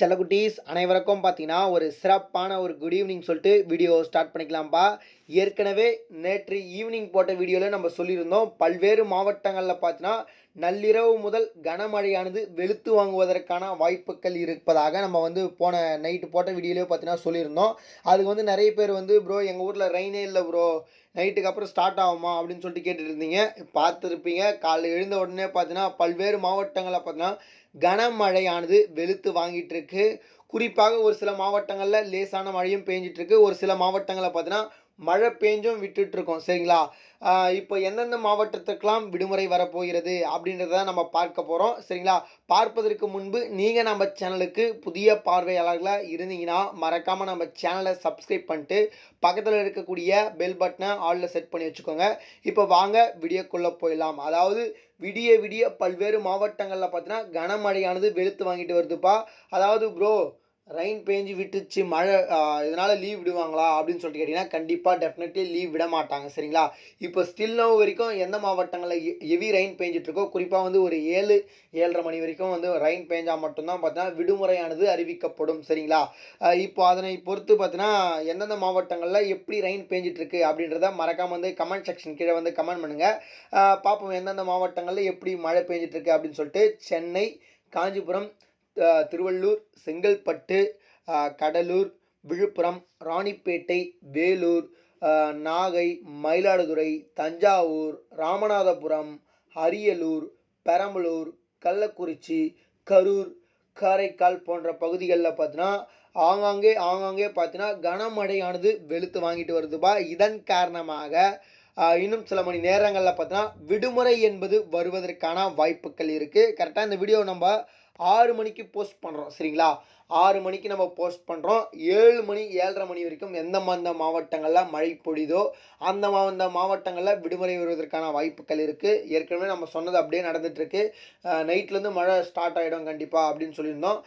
செல்லக்குட்டீஸ் அனைவருக்கும் பார்த்தீங்கன்னா ஒரு சிறப்பான ஒரு குட் ஈவினிங் சொல்லிட்டு வீடியோ ஸ்டார்ட் பண்ணிக்கலாம்ப்பா ஏற்கனவே நேற்று ஈவினிங் போட்ட வீடியோவில் நம்ம சொல்லியிருந்தோம் பல்வேறு மாவட்டங்களில் பார்த்தீங்கன்னா நள்ளிரவு முதல் கனமழையானது வெளுத்து வாங்குவதற்கான வாய்ப்புகள் இருப்பதாக நம்ம வந்து போன நைட்டு போட்ட வீடியோலேயே பார்த்தீங்கன்னா சொல்லியிருந்தோம். அதுக்கு வந்து நிறைய பேர் வந்து ப்ரோ எங்கள் ஊரில் ரெயினே இல்லை ப்ரோ நைட்டுக்கு அப்புறம் ஸ்டார்ட் ஆகுமா? அப்படின்னு சொல்லிட்டு கேட்டுட்டு இருந்தீங்க பார்த்துருப்பீங்க. காலையில் எழுந்த உடனே பார்த்தீங்கன்னா பல்வேறு மாவட்டங்களில் பார்த்தீங்கன்னா கனமழையானது வெளுத்து வாங்கிட்டு இருக்கு குறிப்பாக ஒரு சில மாவட்டங்களில் லேசான மழையும் பெஞ்சிட்ருக்கு. ஒரு சில மாவட்டங்களில் பார்த்தீங்கன்னா மழை பேஞ்சும் விட்டுட்ருக்கோம் சரிங்களா? இப்போ எந்தெந்த மாவட்டத்துக்கெலாம் விடுமுறை வரப்போகிறது அப்படின்றத நம்ம பார்க்க போகிறோம் சரிங்களா? பார்ப்பதற்கு முன்பு நீங்கள் நம்ம சேனலுக்கு புதிய பார்வையாளர்களாக இருந்தீங்கன்னா மறக்காமல் நம்ம சேனலை சப்ஸ்கிரைப் பண்ணிட்டு பக்கத்தில் இருக்கக்கூடிய பெல் பட்டனை ஆளில் செட் பண்ணி வச்சுக்கோங்க. இப்போ வாங்க வீடியோக்குள்ளே போயிடலாம். அதாவது விடிய விடிய பல்வேறு மாவட்டங்களில் பார்த்தீங்கன்னா கனமழையானது வெளுத்து வாங்கிட்டு வருதுப்பா. அதாவது ப்ரோ ரெயின் பேஞ்சு விட்டுச்சு மழை இதனால் லீவ் விடுவாங்களா அப்படின்னு சொல்லிட்டு கேட்டிங்கன்னா கண்டிப்பாக டெஃபினெட்லி லீவ் விட மாட்டாங்க சரிங்களா? இப்போ ஸ்டில் நோ வரைக்கும் எந்த மாவட்டங்களில் ஹெவி ரெயின் பேஞ்சிட்ருக்கோ குறிப்பாக வந்து ஒரு ஏழு ஏழரை மணி வரைக்கும் வந்து ரெயின் பேஞ்சால் மட்டும்தான் பார்த்தீங்கன்னா விடுமுறையானது அறிவிக்கப்படும் சரிங்களா? இப்போ அதனை பொறுத்து பார்த்தீங்கன்னா எந்தெந்த மாவட்டங்களில் எப்படி ரெயின் பேஞ்சிட்ருக்கு அப்படின்றத மறக்காமல் வந்து கமெண்ட் செக்ஷன் கீழே வந்து கமெண்ட் பண்ணுங்கள் பார்ப்போம் எந்தெந்த மாவட்டங்களில் எப்படி மழை பேஞ்சிட்ருக்கு அப்படின்னு சொல்லிட்டு சென்னை காஞ்சிபுரம் திருவள்ளூர் செங்கல்பட்டு கடலூர் விழுப்புரம் ராணிப்பேட்டை வேலூர் நாகை மயிலாடுதுறை தஞ்சாவூர் ராமநாதபுரம் அரியலூர் பெரம்பலூர் கள்ளக்குறிச்சி கரூர் காரைக்கால் போன்ற பகுதிகளில் பார்த்தீங்கன்னா ஆங்காங்கே ஆங்காங்கே பார்த்தீங்கன்னா கனமழையானது வெளுத்து வாங்கிட்டு வருதுப்பா இதன் காரணமாக இன்னும் சில மணி நேரங்களில் பார்த்தீங்கன்னா விடுமுறை என்பது வருவதற்கான வாய்ப்புகள் இருக்குது கரெக்டாக இந்த வீடியோ நம்ம ஆறு மணிக்கு போஸ்ட் பண்ணுறோம் சரிங்களா? ஆறு மணிக்கு நம்ம போஸ்ட் பண்ணுறோம் ஏழு மணி ஏழரை மணி வரைக்கும் எந்த அந்த மாவட்டங்களில் மழை பொழிதோ அந்த அந்த மாவட்டங்களில் விடுமுறை வருவதற்கான வாய்ப்புகள் இருக்குது ஏற்கனவே நம்ம சொன்னது அப்படியே நடந்துகிட்ருக்கு நைட்லேருந்து மழை ஸ்டார்ட் ஆகிடும் கண்டிப்பாக அப்படின்னு சொல்லியிருந்தோம்.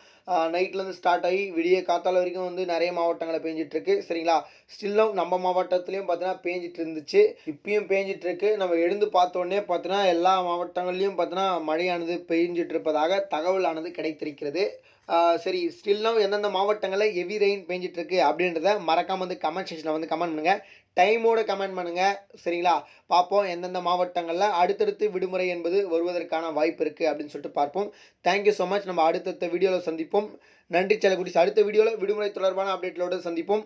நைட்லேருந்து ஸ்டார்ட் ஆகி விடிய காத்தால வரைக்கும் வந்து நிறைய மாவட்டங்களில் பேஞ்சிட்ருக்கு சரிங்களா? ஸ்டில்லும் நம்ம மாவட்டத்துலேயும் பார்த்தீங்கன்னா பேஞ்சிட்டு இருந்துச்சு இப்பயும் பேஞ்சிட்ருக்கு நம்ம எழுந்து பார்த்தோன்னே பார்த்தீங்கன்னா எல்லா மாவட்டங்கள்லேயும் பார்த்தீங்கன்னா மழையானது பெய்ஞ்சிட்டு இருப்பதாக தகவலானது கிடைத்திருக்கிறது. சரி ஸ்டில்லும் எந்தெந்த மாவட்டங்களில் ஹெவி ரெயின் பெஞ்சிட்ருக்கு அப்படின்றத மறக்காமல் வந்து கமெண்ட் செக்ஷனில் வந்து கமெண்ட் பண்ணுங்கள் டைமோட கமெண்ட் பண்ணுங்கள் சரிங்களா? பார்ப்போம் எந்தெந்த மாவட்டங்களில் அடுத்தடுத்து விடுமுறை என்பது வருவதற்கான வாய்ப்பு இருக்குது அப்படின்னு சொல்லிட்டு பார்ப்போம். தேங்க்யூ ஸோ மச் நம்ம அடுத்தடுத்த வீடியோவில் சந்திப்போம். நன்றி செல்லக்குடிஸ் அடுத்த வீடியோவில் விடுமுறை தொடர்பான அப்டேட்களோடு சந்திப்போம்.